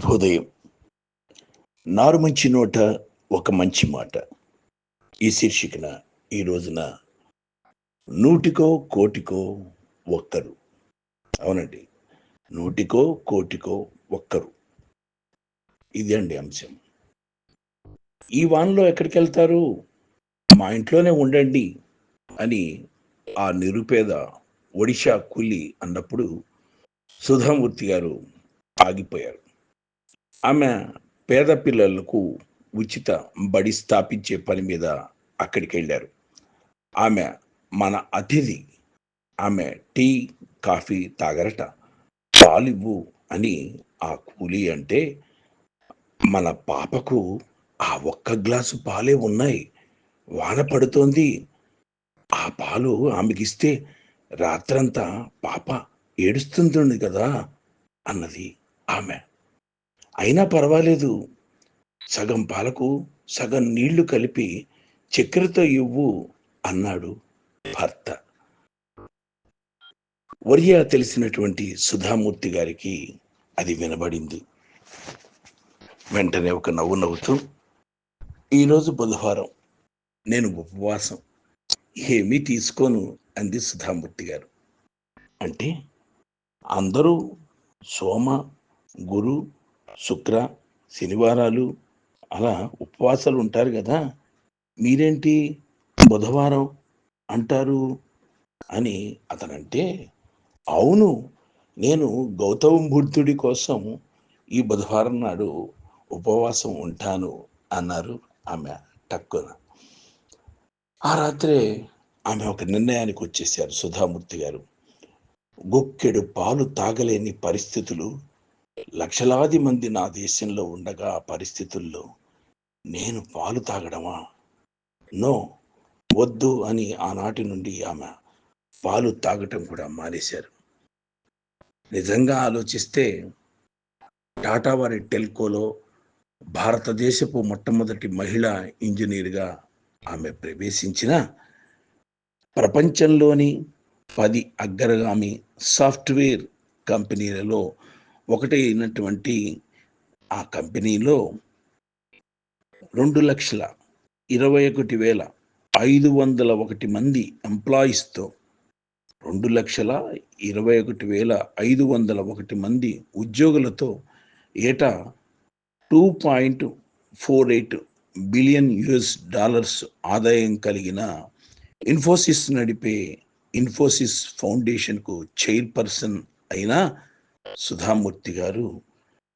శుభోదయం నారు మంచి నోట ఒక మంచి మాట. ఈ శీర్షికన ఈ రోజున నూటికో కోటికో ఒక్కరు. అవునండి. నూటికో కోటికో ఒక్కరు. ఇది అండి అంశం. ఈ వానలో ఎక్కడికి వెళ్తారు మా ఇంట్లోనే ఉండండి అని ఆ నిరుపేద ఒడిషా కూలి అన్నప్పుడు సుధామూర్తి గారు ఆగిపోయారు. ఆమె పేద పిల్లలకు ఉచిత బడి స్థాపించే పని మీద అక్కడికి వెళ్ళారు ఆమె మన అతిథి. ఆమె టీ కాఫీ తాగరట. పాలివ్వు అని ఆ కూలి అంటే మన పాపకు ఆ ఒక్క గ్లాసు పాలే ఉన్నాయి. వాన పడుతోంది. ఆ పాలు ఆమెకిస్తే రాత్రంతా పాప ఏడుస్తుంది కదా అన్నది ఆమె. అయినా పర్వాలేదు. సగం పాలకు సగం నీళ్ళు కలిపి చక్కెరతో ఇవ్వు అన్నాడు భర్త. ఒరియా తెలిసినటువంటి సుధామూర్తి గారికి అది వినబడింది. వెంటనే ఒక నవ్వు నవ్వుతూ ఈరోజు బుధవారం నేను ఉపవాసం. ఏమీ తీసుకోను అంది సుధామూర్తి గారు. అంటే అందరూ సోమ గురు శుక్ర శనివారాలు అలా ఉపవాసాలు ఉంటారు కదా. మీరేంటి బుధవారం అంటారు? అని అతనంటే అవును నేను గౌతమ బుద్ధుడి కోసం ఈ బుధవారం నాడు ఉపవాసం ఉంటాను అన్నారు ఆమె టక్కున. ఆ రాత్రే ఆమె ఒక నిర్ణయానికి వచ్చేసారు సుధామూర్తి గారు. గుక్కెడు పాలు తాగలేని పరిస్థితులు లక్షలాది మంది నా దేశంలో ఉండగా ఆ పరిస్థితుల్లో నేను పాలు తాగడమా? నో వద్దు అని ఆనాటి నుండి ఆమె పాలు తాగటం కూడా మానేశారు. నిజంగా ఆలోచిస్తే టాటా వారి టెల్కోలో భారతదేశపు మొట్టమొదటి మహిళా ఇంజనీర్గా ఆమె ప్రవేశించిన ప్రపంచంలోని పది అగ్రగామి సాఫ్ట్వేర్ కంపెనీలలో ఒకటి అయినటువంటి ఆ కంపెనీలో రెండు లక్షల ఇరవై ఒకటి వేల ఐదు వందల ఒకటి మంది ఎంప్లాయీస్తో రెండు లక్షల ఇరవై ఒకటి వేల ఐదు వందల ఒకటి మంది ఉద్యోగులతో ఏటా two point four eight billion US dollars ఆదాయం కలిగిన ఇన్ఫోసిస్ నడిపే ఇన్ఫోసిస్ ఫౌండేషన్కు చైర్పర్సన్ అయిన సుధామూర్తి గారు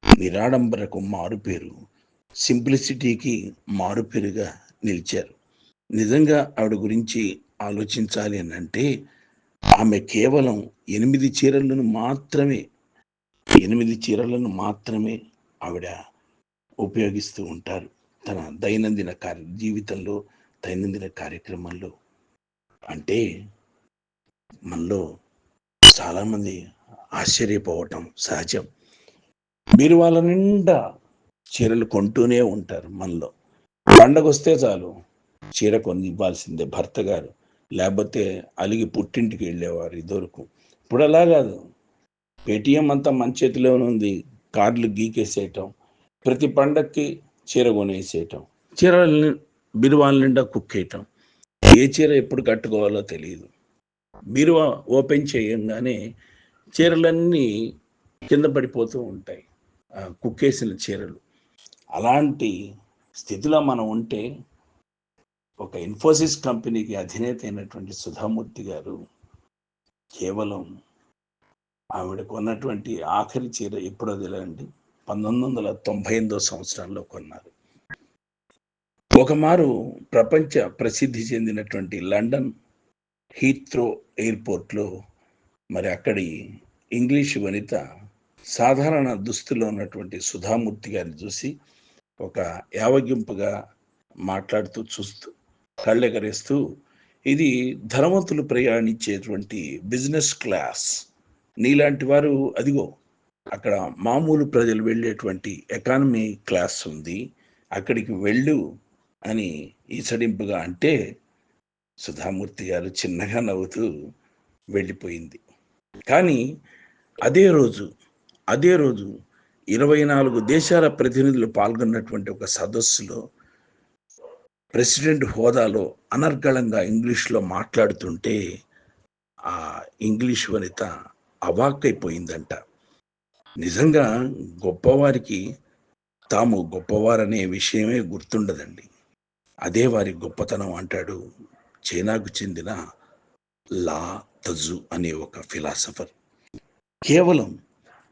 నిరాడంబరకు మారుపేరు సింప్లిసిటీకి మారుపేరుగా నిలిచారు. నిజంగా ఆవిడ గురించి ఆలోచించాలి అని అంటే ఆమె కేవలం ఎనిమిది చీరలను మాత్రమే ఎనిమిది చీరలను మాత్రమే ఆవిడ ఉపయోగిస్తూ ఉంటారు. తన దైనందిన కార్య జీవితంలో దైనందిన కార్యక్రమంలో అంటే మనలో చాలామంది ఆశ్చర్యపోవటం సహజం. మీరు వాళ్ళ నిండా చీరలు కొంటూనే ఉంటారు మనలో. పండగ వస్తే చాలు చీర కొని ఇవ్వాల్సిందే భర్త గారు. లేకపోతే అలిగి పుట్టింటికి వెళ్ళేవారు ఇదివరకు. ఇప్పుడు అలా కాదు. పేటీఎం అంతా మన చేతిలోనే ఉంది. కార్డులు గీకేసేయటం ప్రతి పండక్కి చీర కొనేసేయటం చీర బిరువాల నిండా కుక్కేయటం. ఏ చీర ఎప్పుడు కట్టుకోవాలో తెలియదు బీరువా ఓపెన్ చేయంగానే చీరలన్నీ కింద పడిపోతూ ఉంటాయి. కుక్కేసిన చీరలు. అలాంటి స్థితిలో మనం ఉంటే ఒక ఇన్ఫోసిస్ కంపెనీకి అధినేత అయినటువంటి సుధామూర్తి గారు కేవలం ఆవిడ కొన్నటువంటి ఆఖరి చీర ఎప్పుడో తెలియండి పంతొమ్మిది వందల తొంభై ఎనిమిదో సంవత్సరంలో కొన్నారు. ఒకమారు ప్రపంచ ప్రసిద్ధి చెందినటువంటి లండన్ హీత్రో ఎయిర్పోర్ట్లో మరి అక్కడి ఇంగ్లీష్ వనిత సాధారణ దుస్తులో ఉన్నటువంటి సుధామూర్తి గారిని చూసి ఒక యావగింపుగా మాట్లాడుతూ చూస్తూ కళ్ళెగరేస్తూ ఇది ధనవంతులు ప్రయాణించేటువంటి బిజినెస్ క్లాస్. నీలాంటి వారు అదిగో అక్కడ మామూలు ప్రజలు వెళ్ళేటువంటి ఎకానమీ క్లాస్ ఉంది అక్కడికి వెళ్ళు అని ఈసడింపుగా అంటే సుధామూర్తి గారు చిన్నగా నవ్వుతూ వెళ్ళిపోయింది. కానీ అదే రోజు అదే రోజు ఇరవై నాలుగు దేశాల ప్రతినిధులు పాల్గొన్నటువంటి ఒక సదస్సులో ప్రెసిడెంట్ హోదాలో అనర్గళంగా ఇంగ్లీష్లో మాట్లాడుతుంటే ఆ ఇంగ్లీష్ వనిత అవాక్కైపోయిందంట. నిజంగా గొప్పవారికి తాము గొప్పవారనే విషయమే గుర్తుండదండి. అదే వారి గొప్పతనం అంటాడు. చైనాకు చెందిన లా తజు అనే ఒక ఫిలాసఫర్. కేవలం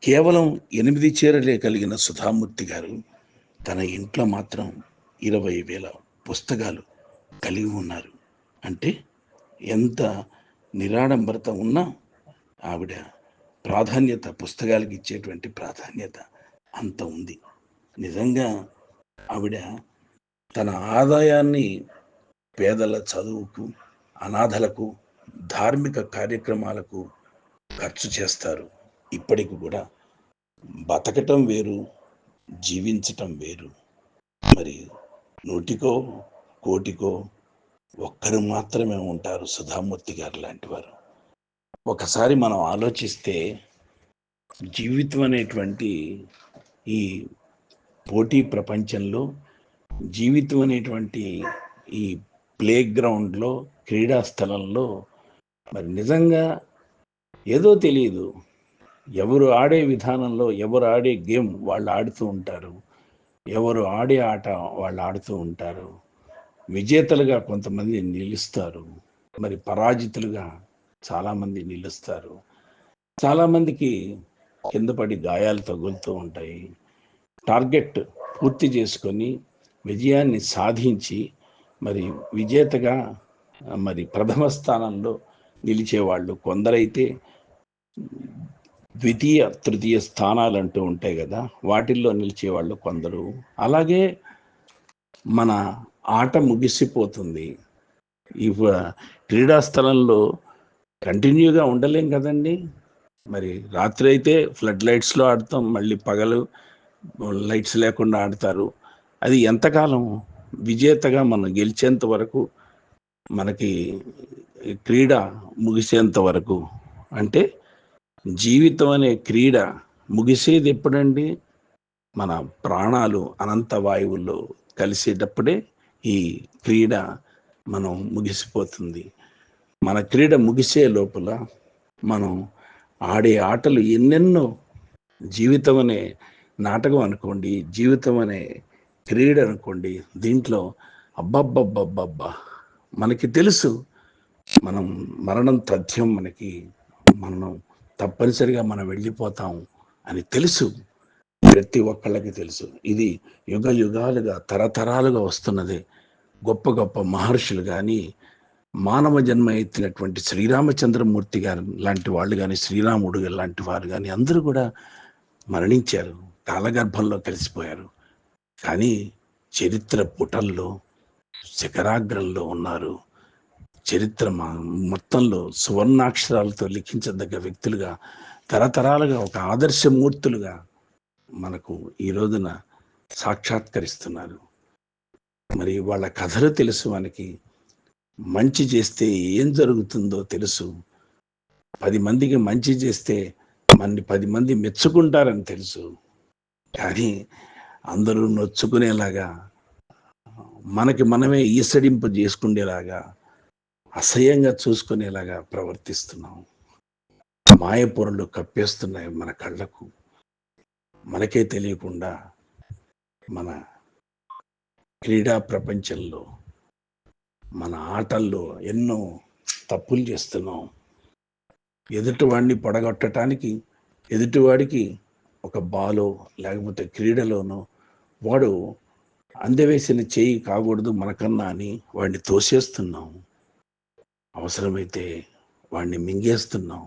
కేవలం ఎనిమిది చీరలే కలిగిన సుధామూర్తి గారు తన ఇంట్లో మాత్రం ఇరవై వేల పుస్తకాలు కలిగి ఉన్నారు. అంటే ఎంత నిరాడంబరత ఉన్నా ఆవిడ ప్రాధాన్యత పుస్తకాలకు ఇచ్చేటువంటి ప్రాధాన్యత అంత ఉంది. నిజంగా ఆవిడ తన ఆదాయాన్ని పేదల చదువుకు అనాథలకు ధార్మిక కార్యక్రమాలకు ఖర్చు చేస్తారు. ఇప్పటికి కూడా బతకటం వేరు జీవించటం వేరు. మరి నూటికో కోటికో ఒక్కరు మాత్రమే ఉంటారు సుధామూర్తి గారు లాంటి వారు. ఒకసారి మనం ఆలోచిస్తే జీవితం అనేటువంటి ఈ పోటీ ప్రపంచంలో జీవితం అనేటువంటి ఈ ప్లే గ్రౌండ్లో క్రీడా స్థలంలో మరి నిజంగా ఏదో తెలియదు ఎవరు ఆడే విధానంలో ఎవరు ఆడే గేమ్ వాళ్ళు ఆడుతూ ఉంటారు. ఎవరు ఆడే ఆట వాళ్ళు ఆడుతూ ఉంటారు. విజేతలుగా కొంతమంది నిలుస్తారు. మరి పరాజితులుగా చాలామంది నిలుస్తారు. చాలామందికి కింద పడి గాయాలు తగులుతూ ఉంటాయి. టార్గెట్ పూర్తి చేసుకొని విజయాన్ని సాధించి మరి విజేతగా మరి ప్రథమ స్థానంలో నిలిచేవాళ్ళు. కొందరైతే ద్వితీయ తృతీయ స్థానాలు అంటూ ఉంటాయి కదా వాటిల్లో నిలిచేవాళ్ళు కొందరు. అలాగే మన ఆట ముగిసిపోతుంది. ఇవ క్రీడా స్థలంలో కంటిన్యూగా ఉండలేం కదండి. మరి రాత్రి అయితే ఫ్లడ్ లైట్స్లో ఆడతాం మళ్ళీ పగలు లైట్స్ లేకుండా ఆడతారు. అది ఎంతకాలం విజేతగా మనం గెలిచేంత వరకు మనకి క్రీడ ముగిసేంత వరకు అంటే జీవితం అనే క్రీడ ముగిసేది ఎప్పుడండి? మన ప్రాణాలు అనంత వాయువుల్లో కలిసేటప్పుడే ఈ క్రీడ మనం ముగిసిపోతుంది. మన క్రీడ ముగిసే లోపల మనం ఆడే ఆటలు ఎన్నెన్నో జీవితం అనే నాటకం అనుకోండి జీవితం అనే క్రీడ అనుకోండి దీంట్లో అబ్బబ్బబ్బబ్బబ్బా మనకి తెలుసు మనం మరణం తథ్యం మనకి మనం తప్పనిసరిగా మనం వెళ్ళిపోతాం అని తెలుసు. ప్రతి ఒక్కళ్ళకి తెలుసు. ఇది యుగ యుగాలుగా తరతరాలుగా వస్తున్నది. గొప్ప గొప్ప మహర్షులు కానీ మానవ జన్మ ఎత్తినటువంటి శ్రీరామచంద్రమూర్తి గారు లాంటి వాళ్ళు కానీ శ్రీరాముడు లాంటి వారు కానీ అందరూ కూడా మరణించారు. కాలగర్భంలో కలిసిపోయారు. కానీ చరిత్ర పుటల్లో శిఖరాగ్రంలో ఉన్నారు. చరిత్ర మొత్తంలో సువర్ణాక్షరాలతో లిఖించదగ్గ వ్యక్తులుగా తరతరాలుగా ఒక ఆదర్శమూర్తులుగా మనకు ఈ రోజున సాక్షాత్కరిస్తున్నారు. మరి వాళ్ళ కథలు తెలుసు మనకి మంచి చేస్తే ఏం జరుగుతుందో తెలుసు. పది మందికి మంచి చేస్తే మన్ని పది మంది మెచ్చుకుంటారని తెలుసు. కానీ అందరూ నొచ్చుకునేలాగా మనకి మనమే ఈసడింపు చేసుకునేలాగా అసహ్యంగా చూసుకునేలాగా ప్రవర్తిస్తున్నాం. మాయపొరలు కప్పేస్తున్నాయి మన కళ్ళకు. మనకే తెలియకుండా మన క్రీడా ప్రపంచంలో మన ఆటల్లో ఎన్నో తప్పులు చేస్తున్నాం. ఎదుటివాడిని పడగొట్టడానికి ఎదుటివాడికి ఒక బాలో లేకపోతే క్రీడలోనో వాడు అందవేసిన చేయి కాకూడదు మనకన్నా అని వాడిని తోసేస్తున్నాం. అవసరమైతే వాడిని మింగేస్తున్నాం.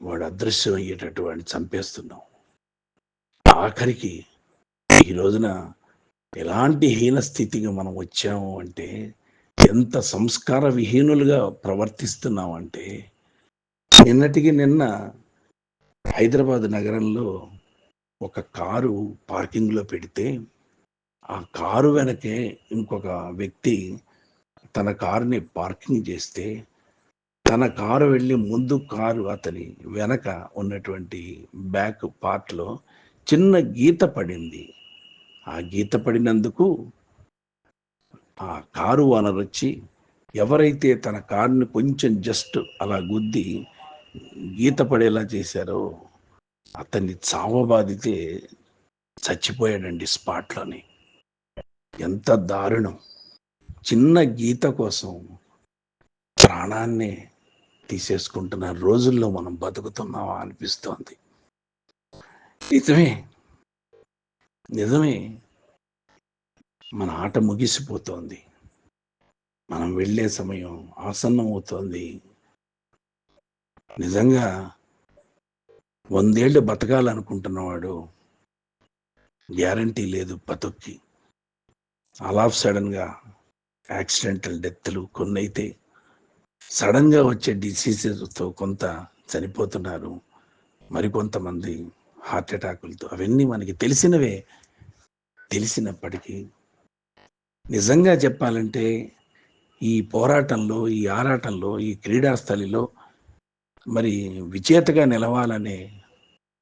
వాడు అదృశ్యం అయ్యేటట్టు వాడిని చంపేస్తున్నాం. ఆఖరికి ఈ రోజున ఎలాంటి హీన స్థితికి మనం వచ్చాము అంటే ఎంత సంస్కార విహీనులుగా ప్రవర్తిస్తున్నాం అంటే నిన్నటికి నిన్న హైదరాబాద్ నగరంలో ఒక కారు పార్కింగ్లో పెడితే ఆ కారు వెనకే ఇంకొక వ్యక్తి తన కారుని పార్కింగ్ చేస్తే తన కారు వెళ్ళి ముందు కారు అతని వెనక ఉన్నటువంటి బ్యాక్ పార్ట్లో చిన్న గీత పడింది. ఆ గీత పడినందుకు ఆ కారు ఓనర్ వచ్చి ఎవరైతే తన కారుని కొంచెం జస్ట్ అలా గుద్ది గీత పడేలా చేశారో అతన్ని చావబాదితే చచ్చిపోయాడండి స్పాట్లోని ఎంత దారుణం. చిన్న గీత కోసం ప్రాణాన్ని తీసేసుకుంటున్న రోజుల్లో మనం బతుకుతున్నామా అనిపిస్తోంది. నిజమే. నిజమే. మన ఆట ముగిసిపోతోంది. మనం వెళ్ళే సమయం ఆసన్నం అవుతోంది నిజంగా వందేళ్ళు బతకాలనుకుంటున్నవాడు గ్యారంటీ లేదు బతుక్కి. ఆల్ ఆఫ్ సడన్గా యాక్సిడెంటల్ డెత్లు కొన్ని అయితే సడన్గా వచ్చే డిసీజెస్తో కొంత చనిపోతున్నారు. మరికొంతమంది హార్ట్ అటాకులతో. అవన్నీ మనకి తెలిసినవే. తెలిసినప్పటికీ నిజంగా చెప్పాలంటే ఈ పోరాటంలో ఈ ఆరాటంలో ఈ క్రీడాస్థలిలో మరి విజేతగా నిలవాలనే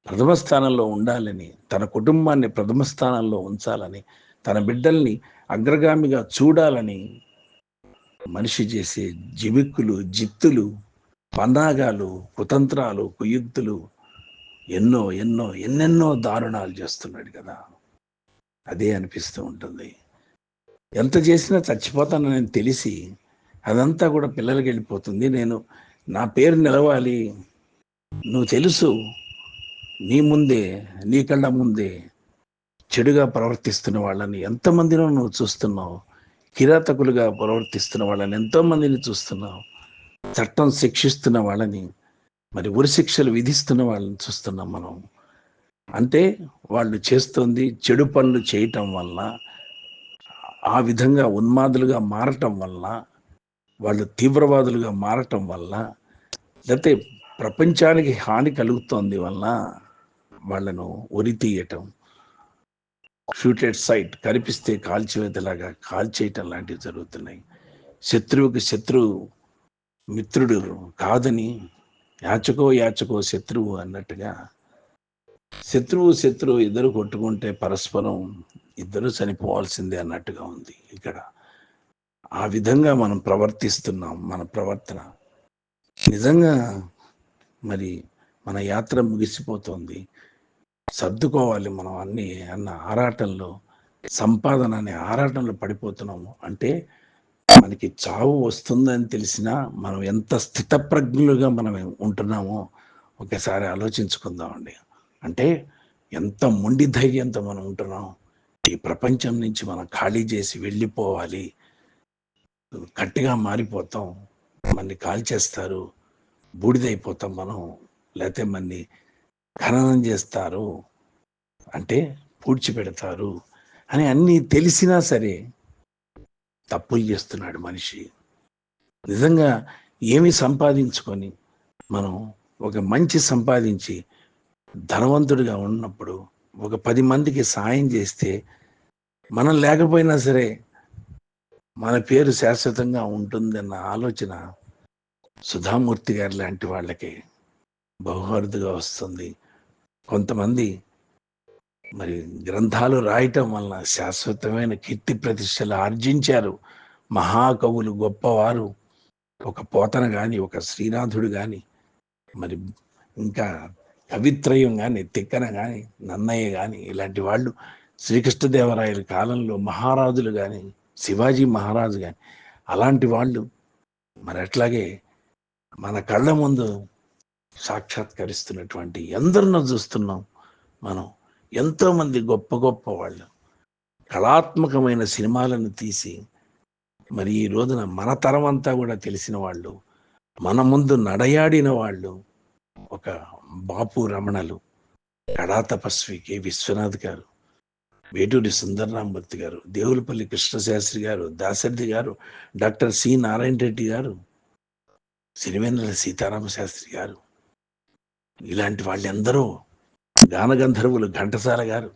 ప్రథమ స్థానంలో ఉండాలని తన కుటుంబాన్ని ప్రథమ స్థానంలో ఉంచాలని తన బిడ్డల్ని అగ్రగామిగా చూడాలని మనిషి చేసే జిమిక్కులు జిత్తులు పందాగాలు కుతంత్రాలు కుయుక్తులు ఎన్నో ఎన్నో ఎన్నెన్నో దారుణాలు చేస్తున్నాడు కదా. అదే అనిపిస్తూ ఉంటుంది. ఎంత చేసినా చచ్చిపోతానని తెలిసి అదంతా కూడా పిల్లలకి వెళ్ళిపోతుంది. నేను నా పేరు నిలవాలి. నువ్వు తెలుసు. నీ ముందే నీ కళ్ళ ముందే చెడుగా ప్రవర్తిస్తున్న వాళ్ళని ఎంతమందినో నువ్వు చూస్తున్నావు కిరాతకులుగా ప్రవర్తిస్తున్న వాళ్ళని ఎంతోమందిని చూస్తున్నావు చట్టం శిక్షిస్తున్న వాళ్ళని మరి ఉరి శిక్షలు విధిస్తున్న వాళ్ళని చూస్తున్నాం మనం. అంటే వాళ్ళు చేస్తుంది చెడు పనులు చేయటం వల్ల ఆ విధంగా ఉన్మాదులుగా మారటం వల్ల వాళ్ళు తీవ్రవాదులుగా మారటం వల్ల లేకపోతే ప్రపంచానికి హాని కలుగుతోంది వల్ల వాళ్ళను ఉరి తీయటం. షూటెడ్ సైట్ కనిపిస్తే కాల్చివేతలాగా కాల్చేయటం లాంటివి జరుగుతున్నాయి. శత్రువుకి శత్రువు మిత్రుడు కాదని యాచకో యాచకో శత్రువు అన్నట్టుగా శత్రువు శత్రువు ఇద్దరు కొట్టుకుంటే పరస్పరం ఇద్దరు చనిపోవాల్సిందే అన్నట్టుగా ఉంది ఇక్కడ. ఆ విధంగా మనం ప్రవర్తిస్తున్నాం మన ప్రవర్తన. నిజంగా మరి మన యాత్ర ముగిసిపోతుంది. సర్దుకోవాలి మనం అన్ని అన్న ఆరాటంలో సంపాదన అనే ఆరాటంలో పడిపోతున్నాము. అంటే మనకి చావు వస్తుందని తెలిసినా మనం ఎంత స్థితప్రజ్ఞులుగా మనం ఉంటున్నామో ఒకసారి ఆలోచించుకుందామండి. అంటే ఎంత మొండి ధైర్యంతో మనం ఉంటున్నాం. ఈ ప్రపంచం నుంచి మనం ఖాళీ చేసి వెళ్ళిపోవాలి. గట్టిగా మారిపోతాం. మనని కాల్చేస్తారు. బూడిదైపోతాం మనం. లేకపోతే మనని ఖననం చేస్తారు. అంటే పూడ్చిపెడతారు అని అన్నీ తెలిసినా సరే తప్పులు చేస్తున్నాడు మనిషి. నిజంగా ఏమి సంపాదించుకొని మనం ఒక మంచి సంపాదించి ధనవంతుడిగా ఉన్నప్పుడు ఒక పది మందికి సాయం చేస్తే మనం లేకపోయినా సరే మన పేరు శాశ్వతంగా ఉంటుందన్న ఆలోచన సుధామూర్తి గారు లాంటి వాళ్ళకి బహుమరుదుగా వస్తుంది. కొంతమంది మరి గ్రంథాలు రాయటం వలన శాశ్వతమైన కీర్తి ప్రతిష్టలు ఆర్జించారు. మహాకవులు గొప్పవారు. ఒక పోతన కానీ ఒక శ్రీనాథుడు కానీ మరి ఇంకా కవిత్రయం కానీ తిక్కన కానీ నన్నయ్య కానీ ఇలాంటి వాళ్ళు శ్రీకృష్ణదేవరాయల కాలంలో మహారాజులు కానీ శివాజీ మహారాజు కానీ అలాంటి వాళ్ళు మరి అట్లాగే మన కళ్ళ ముందు సాక్షాత్కరిస్తున్నటువంటి ఎందరినో చూస్తున్నాం మనం. ఎంతోమంది గొప్ప గొప్ప వాళ్ళు. కళాత్మకమైన సినిమాలను తీసి మరి ఈ రోజున మన తరం అంతా కూడా తెలిసిన వాళ్ళు మన ముందు నడయాడిన వాళ్ళు ఒక బాపు రమణలు కళా తపస్వి కె. విశ్వనాథ్ గారు వేటూరి సుందరరామూర్తి గారు దేవులపల్లి కృష్ణశాస్త్రి గారు దాశరథి గారు డాక్టర్ సి. నారాయణ రెడ్డి గారు సిరివెన్నెల సీతారామ శాస్త్రి గారు ఇలాంటి వాళ్ళందరూ గానగంధర్వులు ఘంటసాల గారు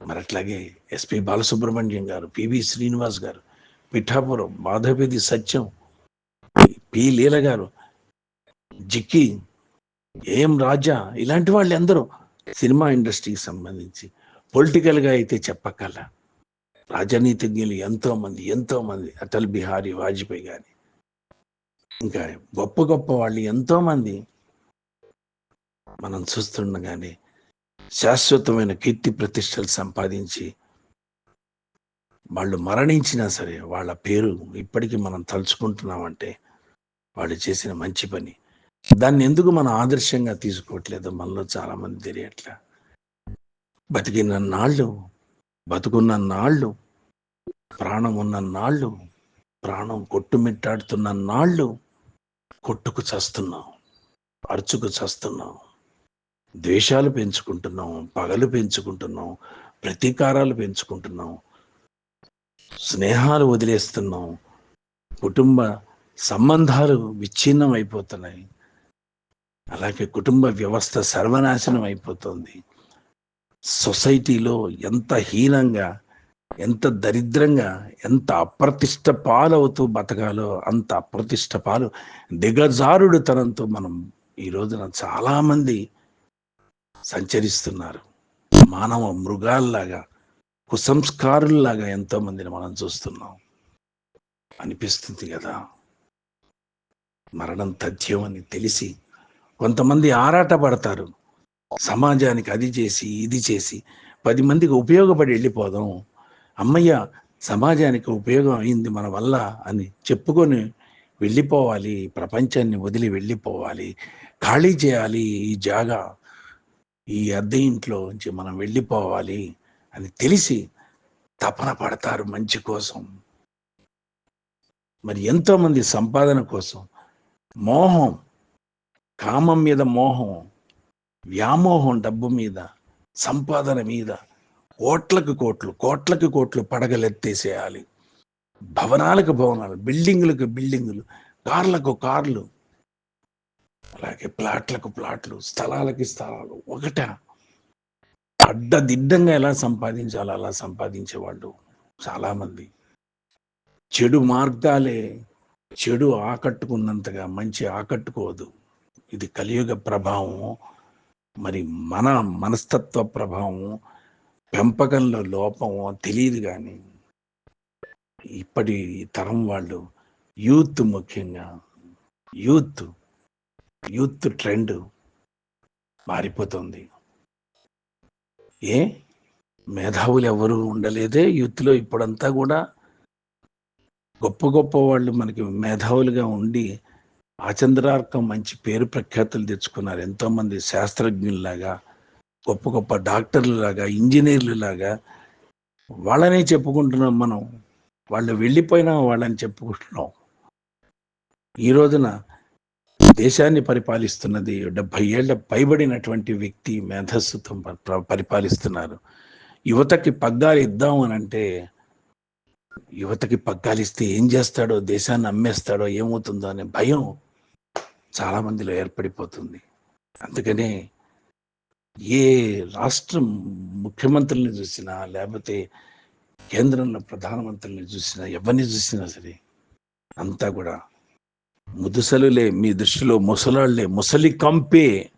మరి అట్లాగే ఎస్పి బాలసుబ్రహ్మణ్యం గారు పివి శ్రీనివాస్ గారు పిఠాపురం మాధవపేది సత్యం పి లీల గారు జిక్కి ఏం రాజా ఇలాంటి వాళ్ళు ఎందరో సినిమా ఇండస్ట్రీకి సంబంధించి పొలిటికల్గా అయితే చెప్పక్కల. రాజనీతిజ్ఞులు ఎంతో మంది ఎంతో మంది అటల్ బిహారీ వాజ్పేయి గారి ఇంకా గొప్ప గొప్ప వాళ్ళు ఎంతో మంది మనం చూస్తుండగానే శాశ్వతమైన కీర్తి ప్రతిష్టలు సంపాదించి వాళ్ళు మరణించినా సరే వాళ్ళ పేరు ఇప్పటికీ మనం తలుచుకుంటున్నామంటే వాళ్ళు చేసిన మంచి పని. దాన్ని ఎందుకు మనం ఆదర్శంగా తీసుకోవట్లేదు? మనలో చాలామంది తెలియట్లా. బతికిన నాళ్ళు బతుకున్న నాళ్ళు ప్రాణం ఉన్న నాళ్ళు ప్రాణం కొట్టుమిట్టాడుతున్న నాళ్ళు కొట్టుకు చస్తున్నాం అరుచుకు చస్తున్నాం. ద్వేషాలు పెంచుకుంటున్నాం పగలు పెంచుకుంటున్నాం ప్రతీకారాలు పెంచుకుంటున్నాం స్నేహాలు వదిలేస్తున్నాం కుటుంబ సంబంధాలు విచ్ఛిన్నం అయిపోతున్నాయి. అలాగే కుటుంబ వ్యవస్థ సర్వనాశనం అయిపోతుంది. సొసైటీలో ఎంత హీనంగా ఎంత దరిద్రంగా ఎంత అప్రతిష్ట పాలవుతూ బతకాలో అంత అప్రతిష్ట పాలు దిగజారుడుతనంతో మనం ఈ రోజున చాలామంది సంచరిస్తున్నారు. మానవ మృగాల్లాగా కుసంస్కారుల్లాగా ఎంతో మందిని మనం చూస్తున్నాం. అనిపిస్తుంది కదా. మరణం తథ్యమని తెలిసి కొంతమంది ఆరాటపడతారు. సమాజానికి అది చేసి ఇది చేసి పది మందికి ఉపయోగపడి వెళ్ళిపోదాం. అమ్మయ్య సమాజానికి ఉపయోగం అయింది మన వల్ల అని చెప్పుకొని వెళ్ళిపోవాలి. ప్రపంచాన్ని వదిలి వెళ్ళిపోవాలి. ఖాళీ చేయాలి ఈ జాగా. ఈ అద్దె ఇంట్లో నుంచి మనం వెళ్ళిపోవాలి అని తెలిసి తపన పడతారు మంచి కోసం. మరి ఎంతో మంది సంపాదన కోసం. మోహం కామం మీద మోహం వ్యామోహం డబ్బు మీద సంపాదన మీద కోట్లకు కోట్లు కోట్లకు కోట్లు పడగలెత్తేసేయాలి. భవనాలకు భవనాలు బిల్డింగులకు బిల్డింగులు కార్లకు కార్లు అలాగే ప్లాట్లకు ప్లాట్లు స్థలాలకి స్థలాలు ఒకట. అడ్డదిడ్డంగా ఎలా సంపాదించాలో అలా సంపాదించేవాళ్ళు చాలామంది. చెడు మార్గాలే చెడు ఆకట్టుకున్నంతగా మంచి ఆకట్టుకోదు ఇది కలియుగ ప్రభావం. మరి మన మనస్తత్వ ప్రభావం పెంపకంలో లోపమో తెలియదు కానీ ఇప్పటి తరం వాళ్ళు యూత్ ముఖ్యంగా యూత్ యూత్ ట్రెండ్ మారిపోతుంది. ఏ? మేధావులు ఎవరు ఉండలేదే? యూత్లో ఇప్పుడంతా కూడా గొప్ప గొప్ప వాళ్ళు మనకి మేధావులుగా ఉండి ఆచంద్రార్కం మంచి పేరు ప్రఖ్యాతులు తెచ్చుకున్నారు. ఎంతోమంది శాస్త్రజ్ఞుల్లాగా గొప్ప గొప్ప డాక్టర్లు లాగా ఇంజనీర్లు లాగా వాళ్ళనే చెప్పుకుంటున్నాం మనం. వాళ్ళు వెళ్ళిపోయినా వాళ్ళని చెప్పుకుంటున్నాం. ఈ రోజున దేశాన్ని పరిపాలిస్తున్నది డెబ్బై ఏళ్ళ పైబడినటువంటి వ్యక్తి మేధస్సుతో ప- పరిపాలిస్తున్నారు. యువతకి పగ్గాలు ఇద్దాం అని అంటే యువతకి పగ్గాలు ఇస్తే ఏం చేస్తాడో దేశాన్ని అమ్మేస్తాడో ఏమవుతుందో అనే భయం చాలామందిలో ఏర్పడిపోతుంది. అందుకనే ఏ రాష్ట్రం ముఖ్యమంత్రుల్ని చూసినా లేకపోతే కేంద్రంలో ప్రధానమంత్రిని చూసినా ఎవరిని చూసినా సరే అంతా కూడా ముదుసలులే మీ దృష్టిలో ముసలాళ్ళే ముసలి కంపే.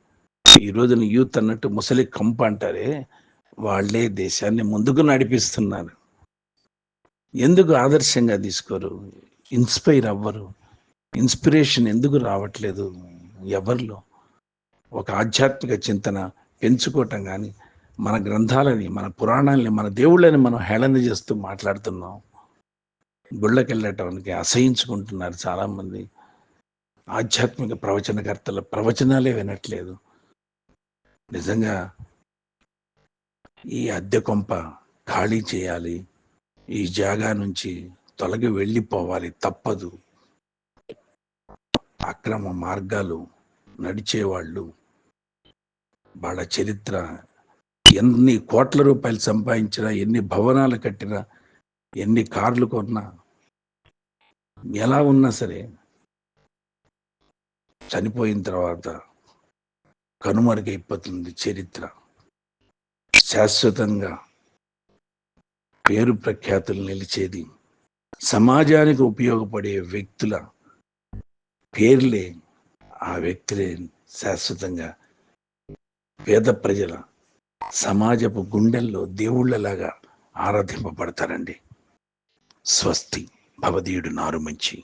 ఈ రోజున యూత్ అన్నట్టు ముసలి కంప అంటారే. వాళ్ళే దేశాన్ని ముందుకు నడిపిస్తున్నారు. ఎందుకు ఆదర్శంగా తీసుకోరు? ఇన్స్పైర్ అవ్వరు. ఇన్స్పిరేషన్ ఎందుకు రావట్లేదు? ఎవరిలో? ఒక ఆధ్యాత్మిక చింతన పెంచుకోవటం కానీ మన గ్రంథాలని మన పురాణాలని మన దేవుళ్ళని మనం హేళన చేస్తూ మాట్లాడుతున్నాం. గుళ్ళకెళ్ళటానికి అసహించుకుంటున్నారు చాలామంది. ఆధ్యాత్మిక ప్రవచనకర్తల ప్రవచనాలే వినట్లేదు. నిజంగా ఈ అద్దె కొంప ఖాళీ చేయాలి ఈ జాగా నుంచి తొలగి వెళ్ళిపోవాలి తప్పదు. అక్రమ మార్గాలు నడిచేవాళ్ళు వాళ్ళ చరిత్ర ఎన్ని కోట్ల రూపాయలు సంపాదించినా ఎన్ని భవనాలు కట్టినా ఎన్ని కార్లు కొన్నా ఎలా ఉన్నా సరే చనిపోయిన తర్వాత కనుమరుగైపోతుంది చరిత్ర. శాశ్వతంగా పేరు ప్రఖ్యాతులు నిలిచేది సమాజానికి ఉపయోగపడే వ్యక్తుల పేర్లే ఆ వ్యక్తులే శాశ్వతంగా పేద ప్రజల సమాజపు గుండెల్లో దేవుళ్ళలాగా ఆరాధింపబడతారండి. స్వస్తి. భవదీయుడు నారు మంచి.